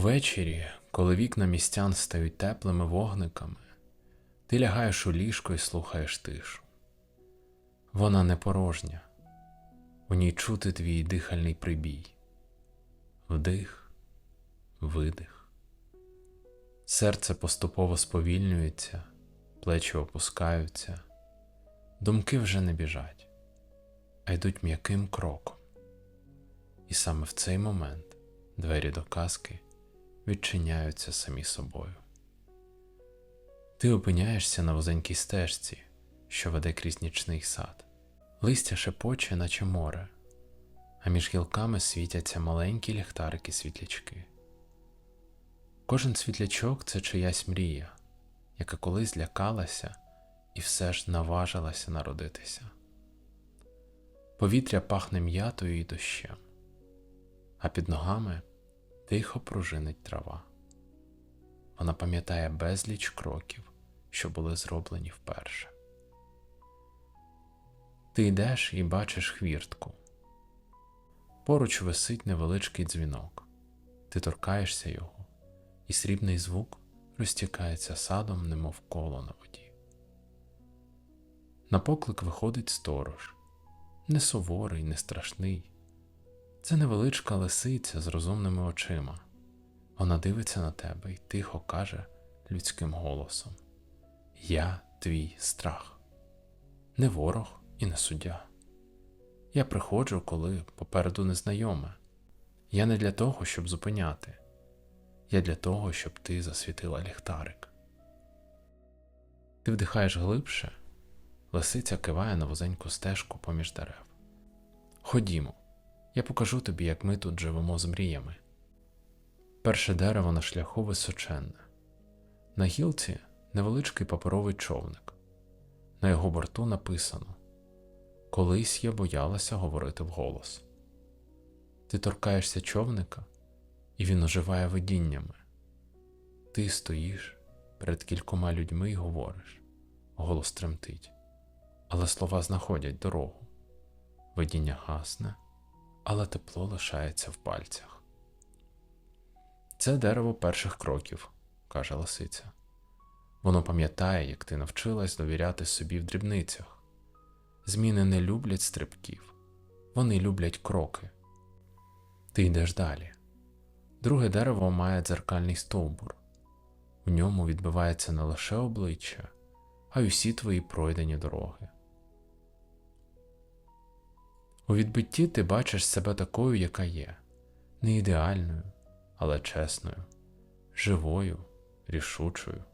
Увечері, коли вікна містян стають теплими вогниками, ти лягаєш у ліжко і слухаєш тишу. Вона не порожня, у ній чути твій дихальний прибій, вдих, видих. Серце поступово сповільнюється, плечі опускаються, думки вже не біжать, а йдуть м'яким кроком. І саме в цей момент двері до казки відчиняються самі собою. Ти опиняєшся на вузенькій стежці, що веде крізь нічний сад. Листя шепоче, наче море, а між гілками світяться маленькі ліхтарики світлячки. Кожен світлячок це чиясь мрія, яка колись злякалася і все ж наважилася народитися. Повітря пахне м'ятою і дощем, а під ногами тихо пружинить трава. Вона пам'ятає безліч кроків, що були зроблені вперше. Ти йдеш і бачиш хвіртку. Поруч висить невеличкий дзвінок. Ти торкаєшся його, і срібний звук розтікається садом, немов коло на воді. На поклик виходить сторож, не суворий, не страшний. Це невеличка лисиця з розумними очима. Вона дивиться на тебе і тихо каже людським голосом: Я твій страх, не ворог і не суддя. Я приходжу, коли попереду незнайоме. Я не для того, щоб зупиняти, я для того, щоб ти засвітила ліхтарик. Ти вдихаєш глибше, лисиця киває на вузеньку стежку поміж дерев. Ходімо. Я покажу тобі, як ми тут живемо з мріями. Перше дерево на шляху височенне. На гілці невеличкий паперовий човник. На його борту написано Колись я боялася говорити вголос. Ти торкаєшся човника, і він оживає видіннями. Ти стоїш перед кількома людьми і говориш, голос тремтить, але слова знаходять дорогу. Видіння гасне але тепло лишається в пальцях. Це дерево перших кроків, каже лисиця. Воно пам'ятає, як ти навчилась довіряти собі в дрібницях. Зміни не люблять стрибків, вони люблять кроки. Ти йдеш далі. Друге дерево має дзеркальний стовбур. В ньому відбивається не лише обличчя, а й усі твої пройдені дороги. У відбитті ти бачиш себе такою, яка є, не ідеальною, але чесною, живою, рішучою.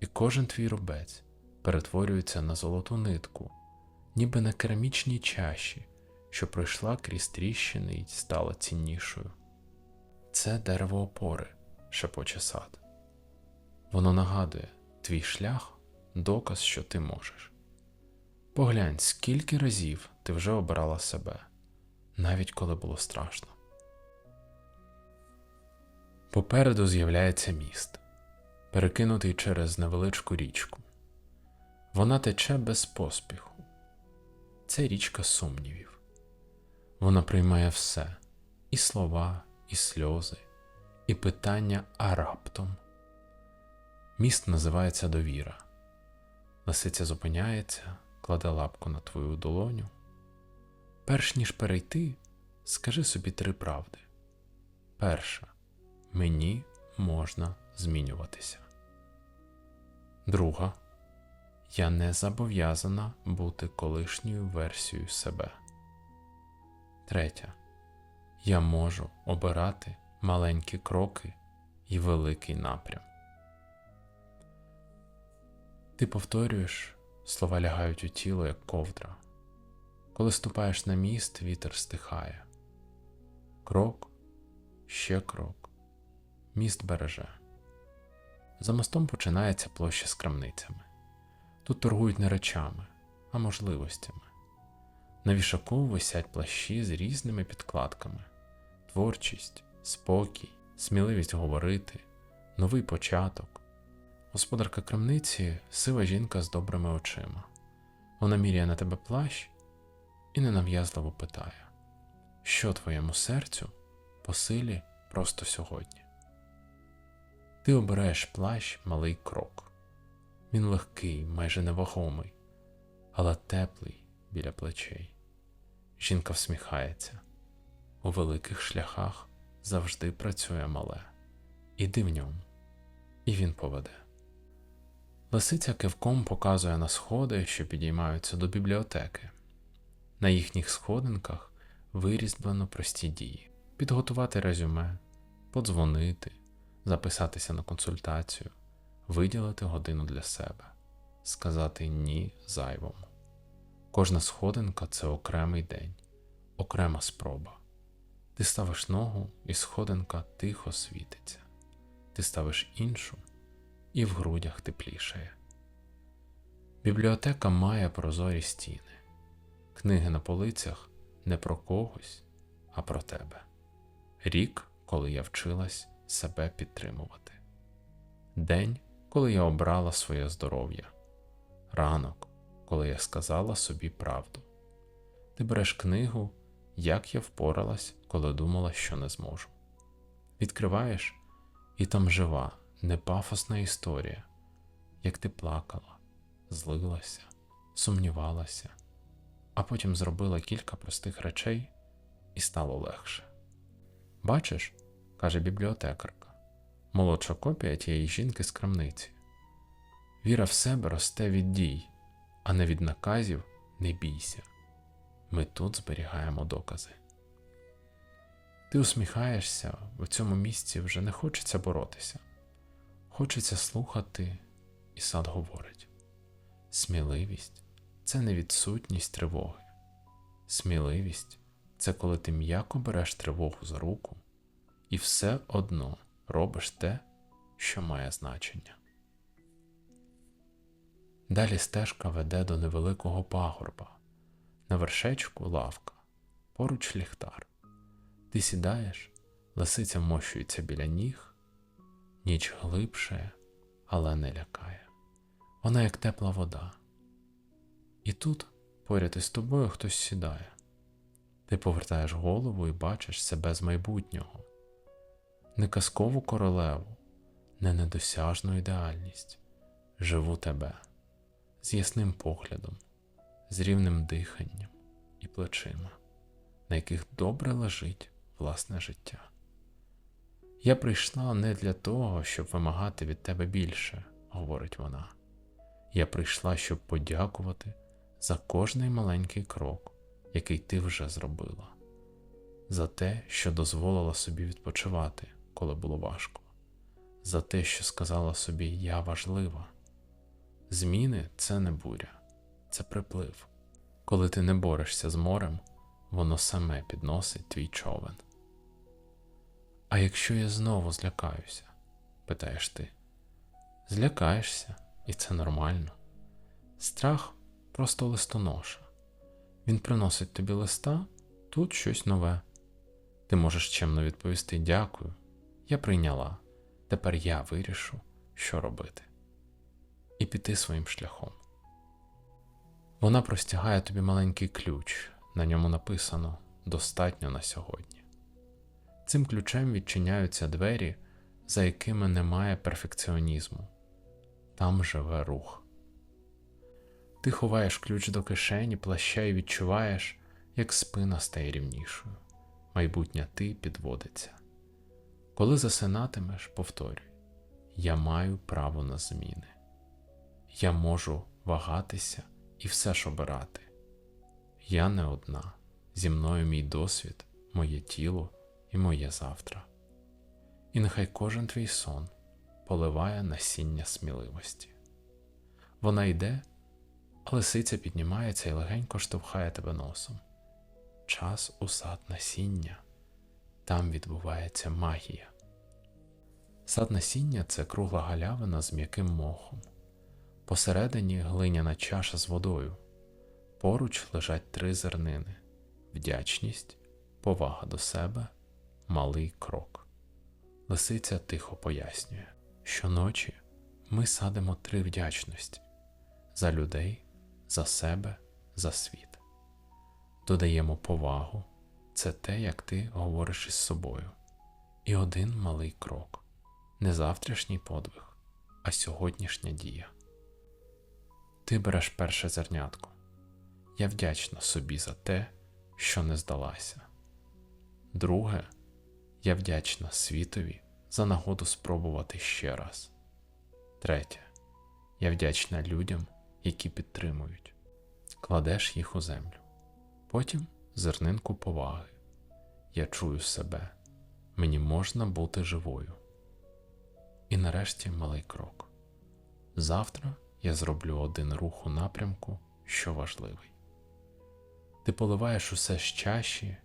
І кожен твій рубець перетворюється на золоту нитку, ніби на керамічній чаші, що пройшла крізь тріщини і стала ціннішою. Це дерево опори, шепоче сад. Воно нагадує твій шлях доказ, що ти можеш. Поглянь, скільки разів ти вже обирала себе, навіть коли було страшно. Попереду з'являється міст, перекинутий через невеличку річку. Вона тече без поспіху. Це річка сумнівів. Вона приймає все і слова, і сльози, і питання, а раптом. Міст називається довіра. Лисиця зупиняється кладе лапку на твою долоню. Перш ніж перейти, скажи собі три правди. Перша. Мені можна змінюватися. Друга. Я не зобов'язана бути колишньою версією себе. Третя. Я можу обирати маленькі кроки і великий напрям. Ти повторюєш Слова лягають у тіло, як ковдра. Коли ступаєш на міст, вітер стихає. Крок, ще крок, міст береже. За мостом починається площа з крамницями. Тут торгують не речами, а можливостями. На вішаку висять плащі з різними підкладками: творчість, спокій, сміливість говорити, новий початок. Господарка крамниці сива жінка з добрими очима. Вона міряє на тебе плащ і ненав'язливо питає, що твоєму серцю по силі просто сьогодні. Ти обираєш плащ малий крок. Він легкий, майже невагомий, але теплий біля плечей. Жінка всміхається. У великих шляхах завжди працює мале. Іди в ньому, і він поведе. Лисиця кивком показує на сходи, що підіймаються до бібліотеки. На їхніх сходинках вирізблено прості дії: підготувати резюме, подзвонити, записатися на консультацію, виділити годину для себе, сказати ні зайвому. Кожна сходинка це окремий день, окрема спроба. Ти ставиш ногу, і сходинка тихо світиться. Ти ставиш іншу, і в грудях теплішає. Бібліотека має прозорі стіни. Книги на полицях не про когось, а про тебе. Рік, коли я вчилась себе підтримувати. День, коли я обрала своє здоров'я. Ранок, коли я сказала собі правду. Ти береш книгу, як я впоралась, коли думала, що не зможу. Відкриваєш, і там жива, непафосна історія, як ти плакала, злилася, сумнівалася, а потім зробила кілька простих речей і стало легше. Бачиш, каже бібліотекарка, молодша копія тієї жінки з крамниці. Віра в себе росте від дій, а не від наказів не бійся. Ми тут зберігаємо докази. Ти усміхаєшся, в цьому місці вже не хочеться боротися. Хочеться слухати, і сад говорить: сміливість це не відсутність тривоги. Сміливість це коли ти м'яко береш тривогу за руку і все одно робиш те, що має значення. Далі стежка веде до невеликого пагорба, на вершечку лавка, поруч ліхтар. Ти сідаєш, лисиця мощується біля ніг, ніч глибше, але не лякає. Вона як тепла вода. І тут поряд із тобою хтось сідає. Ти повертаєш голову і бачиш себе з майбутнього, не казкову королеву, не недосяжну ідеальність, живу тебе з ясним поглядом, з рівним диханням і плечима, на яких добре лежить власне життя. Я прийшла не для того, щоб вимагати від тебе більше, говорить вона. Я прийшла, щоб подякувати за кожний маленький крок, який ти вже зробила, за те, що дозволила собі відпочивати, коли було важко, за те, що сказала собі Я важлива. Зміни це не буря, це приплив. Коли ти не борешся з морем, воно саме підносить твій човен. А якщо я знову злякаюся, питаєш ти, злякаєшся, і це нормально. Страх просто листоноша. Він приносить тобі листа, тут щось нове. Ти можеш чемно відповісти дякую, я прийняла, тепер я вирішу, що робити, і піти своїм шляхом. Вона простягає тобі маленький ключ, на ньому написано достатньо на сьогодні. Цим ключем відчиняються двері, за якими немає перфекціонізму, там живе рух. Ти ховаєш ключ до кишені, плаща і відчуваєш, як спина стає рівнішою, майбутня ти підводиться. Коли засинатимеш, повторюй: Я маю право на зміни, я можу вагатися і все ж обирати. Я не одна, зі мною мій досвід, моє тіло і моє завтра. І нехай кожен твій сон поливає насіння сміливості. Вона йде, а лисиця піднімається і легенько штовхає тебе носом. Час у сад насіння, там відбувається магія. Сад насіння це кругла галявина з м'яким мохом. Посередині глиняна чаша з водою. Поруч лежать три зернини: вдячність, повага до себе, малий крок. Лисиця тихо пояснює, щоночі ми садимо три вдячності за людей, за себе, за світ. Додаємо повагу це те, як ти говориш із собою, і один малий крок не завтрашній подвиг, а сьогоднішня дія. Ти береш перше зернятко. Я вдячна собі за те, що не здалася. Друге, я вдячна світові за нагоду спробувати ще раз. Третє, я вдячна людям, які підтримують. Кладеш їх у землю. Потім зернинку поваги. Я чую себе. Мені можна бути живою. І нарешті малий крок. Завтра я зроблю один рух у напрямку, що важливий. Ти поливаєш усе з чаші,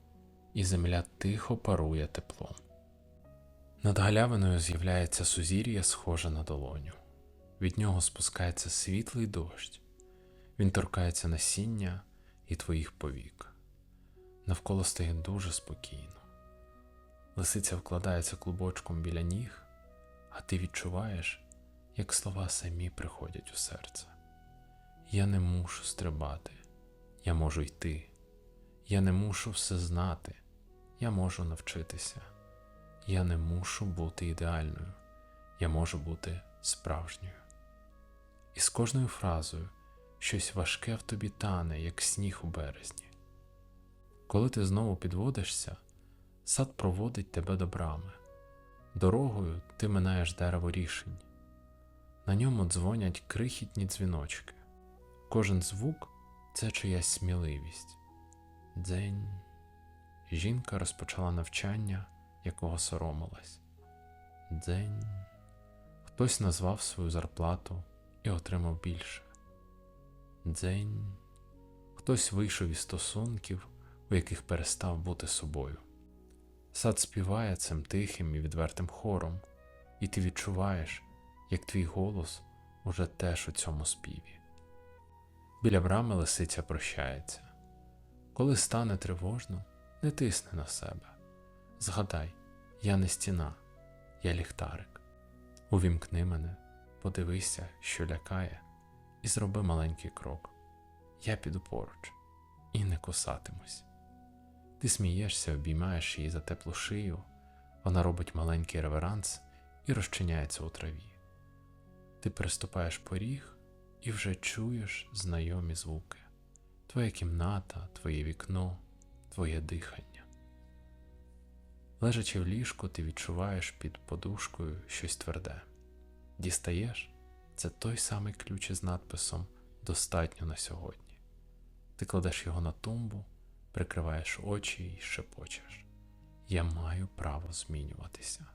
і земля тихо парує теплом. Над галявиною з'являється сузір'я, схоже на долоню. Від нього спускається світлий дощ. Він торкається насіння і твоїх повік. Навколо стає дуже спокійно. Лисиця вкладається клубочком біля ніг, а ти відчуваєш, як слова самі приходять у серце. Я не мушу стрибати, я можу йти. Я не мушу все знати, я можу навчитися. Я не мушу бути ідеальною, я можу бути справжньою. І з кожною фразою щось важке в тобі тане, як сніг у березні. Коли ти знову підводишся, сад проводить тебе до брами. Дорогою ти минаєш дерево рішень. На ньому дзвонять крихітні дзвіночки. Кожен звук це чиясь сміливість. Дзень. Жінка розпочала навчання, якого соромилась. Дзень. Хтось назвав свою зарплату і отримав більше. Дзень. Хтось вийшов із стосунків, у яких перестав бути собою. Сад співає цим тихим і відвертим хором, і ти відчуваєш, як твій голос уже теж у цьому співі. Біля брами лисиця прощається. Коли стане тривожно, не тисни на себе. Згадай, я не стіна, я ліхтарик. Увімкни мене, подивися, що лякає, і зроби маленький крок. Я піду поруч і не кусатимусь. Ти смієшся, обіймаєш її за теплу шию, вона робить маленький реверанс і розчиняється у траві. Ти переступаєш поріг і вже чуєш знайомі звуки твоя кімната, твоє вікно, твоє дихання. Лежачи в ліжку, ти відчуваєш під подушкою щось тверде. Дістаєш це той самий ключ із надписом Достатньо на сьогодні. Ти кладеш його на тумбу, прикриваєш очі і шепочеш. Я маю право змінюватися.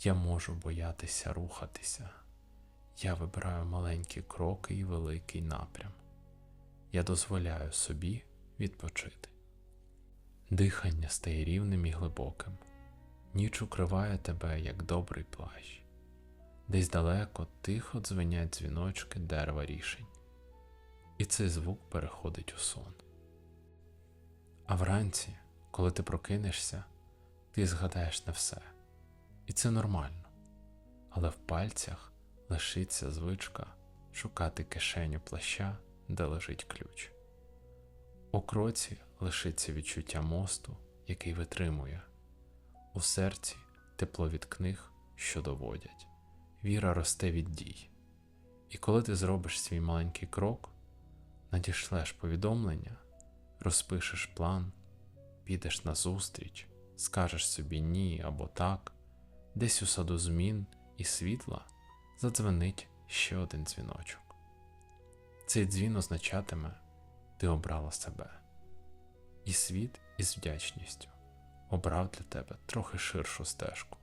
Я можу боятися рухатися. Я вибираю маленькі кроки і великий напрям я дозволяю собі відпочити. Дихання стає рівним і глибоким, ніч укриває тебе, як добрий плащ, десь далеко тихо дзвенять дзвіночки дерева рішень, і цей звук переходить у сон. А вранці, коли ти прокинешся, ти згадаєш не все, і це нормально, але в пальцях лишиться звичка шукати кишеню плаща де лежить ключ. У кроці лишиться відчуття мосту, який витримує, у серці тепло від книг, що доводять, віра росте від дій. І коли ти зробиш свій маленький крок, надішлеш повідомлення, розпишеш план, підеш на зустріч, скажеш собі ні або так, десь у саду змін і світла задзвенить ще один дзвіночок. Цей дзвін означатиме ти обрала себе, і світ із вдячністю обрав для тебе трохи ширшу стежку.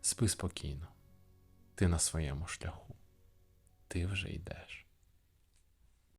Спи спокійно, ти на своєму шляху, ти вже йдеш.